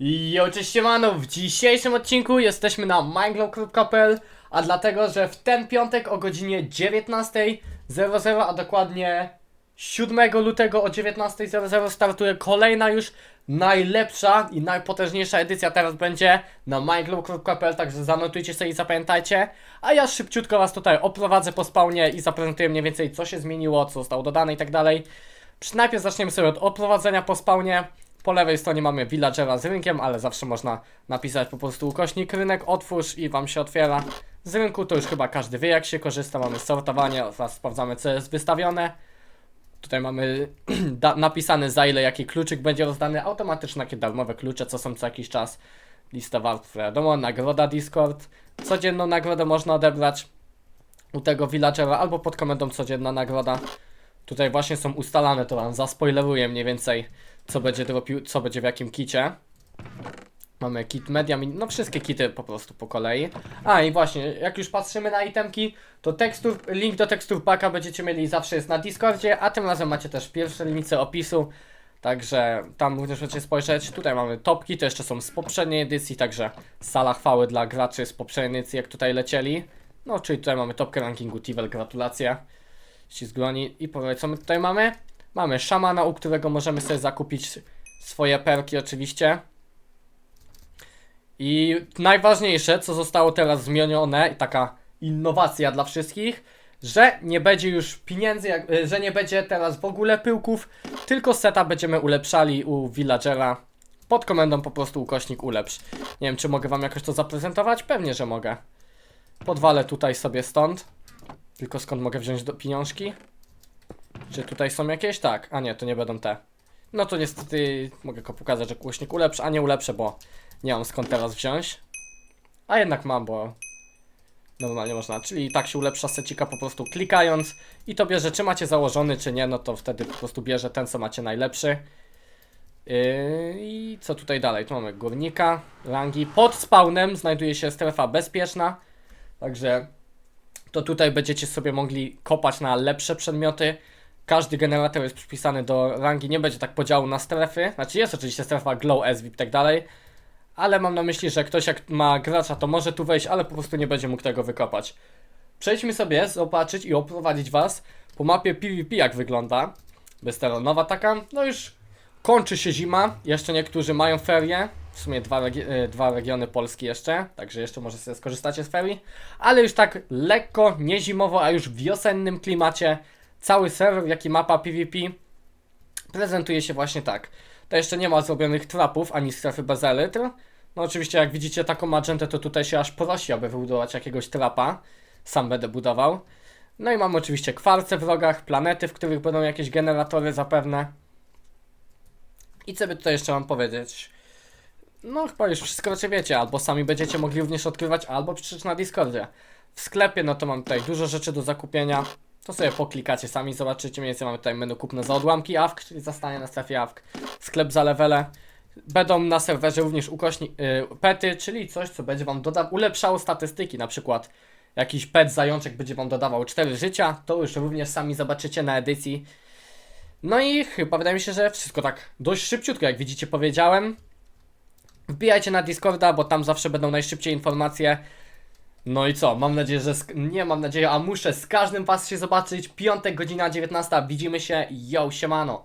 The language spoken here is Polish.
Jo, cześć siemano, w dzisiejszym odcinku jesteśmy na mineglow.pl A dlatego, że w ten piątek o godzinie 19.00, a dokładnie 7 lutego o 19.00 startuje kolejna już najlepsza i najpotężniejsza edycja teraz będzie na mineglow.pl Także zanotujcie sobie i zapamiętajcie. A ja szybciutko was tutaj oprowadzę po spawnie i zaprezentuję mniej więcej co się zmieniło, co zostało dodane i tak dalej. Najpierw zaczniemy sobie od oprowadzenia po spawnie po lewej stronie mamy villagera z rynkiem, ale zawsze można napisać po prostu ukośnik rynek, otwórz i wam się otwiera. Z rynku to już chyba każdy wie jak się korzysta, mamy sortowanie oraz sprawdzamy co jest wystawione. Tutaj mamy napisane za ile jaki kluczyk będzie rozdany, automatyczne takie darmowe klucze, co są co jakiś czas. Lista warstw, wiadomo, nagroda Discord. Codzienną nagrodę można odebrać u tego villagera albo pod komendą codzienna nagroda. Tutaj właśnie są ustalane, to wam zaspoileruję mniej więcej co będzie co będzie w jakim kicie. Mamy kit media, no wszystkie kity po prostu po kolei. A i właśnie, jak już patrzymy na itemki, to tekstur, link do tekstur paka będziecie mieli zawsze jest na Discordzie, a tym razem macie też pierwsze linijce opisu. Także tam również możecie spojrzeć. Tutaj mamy topki, to jeszcze są z poprzedniej edycji, także sala chwały dla graczy z poprzedniej edycji, jak tutaj lecieli. No, czyli tutaj mamy topkę rankingu Tivel, gratulacje. Ścizgloni. I powiedz, co my tutaj mamy? Mamy szamana, u którego możemy sobie zakupić swoje perki oczywiście. I najważniejsze, co zostało teraz zmienione, i taka innowacja dla wszystkich, że nie będzie już pieniędzy, y, że nie będzie teraz w ogóle pyłków, tylko seta będziemy ulepszali u villagera pod komendą po prostu ukośnik ulepsz. Nie wiem, czy mogę wam jakoś to zaprezentować? Pewnie, że mogę. Podwalę tutaj sobie stąd. Tylko skąd mogę wziąć do pieniążki? Czy tutaj są jakieś? Tak. A nie, to nie będą te. No to niestety mogę tylko pokazać, że głośnik ulepsz, a nie ulepszę, bo nie mam skąd teraz wziąć. A jednak mam, bo normalnie można. Czyli tak się ulepsza secika po prostu klikając i to bierze, czy macie założony, czy nie, no to wtedy po prostu bierze ten, co macie najlepszy. Yy, I co tutaj dalej? Tu mamy górnika, rangi. Pod spawnem znajduje się strefa bezpieczna, także to tutaj będziecie sobie mogli kopać na lepsze przedmioty. Każdy generator jest przypisany do rangi, nie będzie tak podziału na strefy. Znaczy jest oczywiście strefa glow, SVIP i tak dalej. Ale mam na myśli, że ktoś jak ma gracza to może tu wejść, ale po prostu nie będzie mógł tego wykopać. Przejdźmy sobie, zobaczyć i oprowadzić was po mapie PvP jak wygląda. Nowa taka, no już kończy się zima, jeszcze niektórzy mają ferie. W sumie dwa, regi- e, dwa regiony Polski jeszcze, także jeszcze może sobie skorzystacie z ferii. Ale już tak lekko, nie zimowo, a już w wiosennym klimacie cały serwer, jak i mapa PvP prezentuje się właśnie tak. To jeszcze nie ma zrobionych trapów ani strefy bez elytr. No oczywiście jak widzicie taką magentę to tutaj się aż prosi, aby wybudować jakiegoś trapa. Sam będę budował. No i mamy oczywiście kwarce w rogach, planety, w których będą jakieś generatory zapewne. I co by tutaj jeszcze mam powiedzieć? No chyba już wszystko raczej wiecie, albo sami będziecie mogli również odkrywać, albo przeczytać na Discordzie. W sklepie no to mam tutaj dużo rzeczy do zakupienia. To sobie poklikacie sami, zobaczycie. Mniej więcej mamy tutaj menu kupno za odłamki AWK, czyli zastanie na strefie AWK. Sklep za levele. Będą na serwerze również ukośni, y, pety, czyli coś, co będzie wam doda- ulepszało statystyki. Na przykład jakiś pet zajączek będzie wam dodawał 4 życia. To już również sami zobaczycie na edycji. No i chyba wydaje mi się, że wszystko tak dość szybciutko, jak widzicie, powiedziałem. Wbijajcie na Discorda, bo tam zawsze będą najszybciej informacje. No i co? Mam nadzieję, że. sk- Nie mam nadzieję, a muszę z każdym was się zobaczyć. Piątek, godzina 19. Widzimy się. Yo, siemano.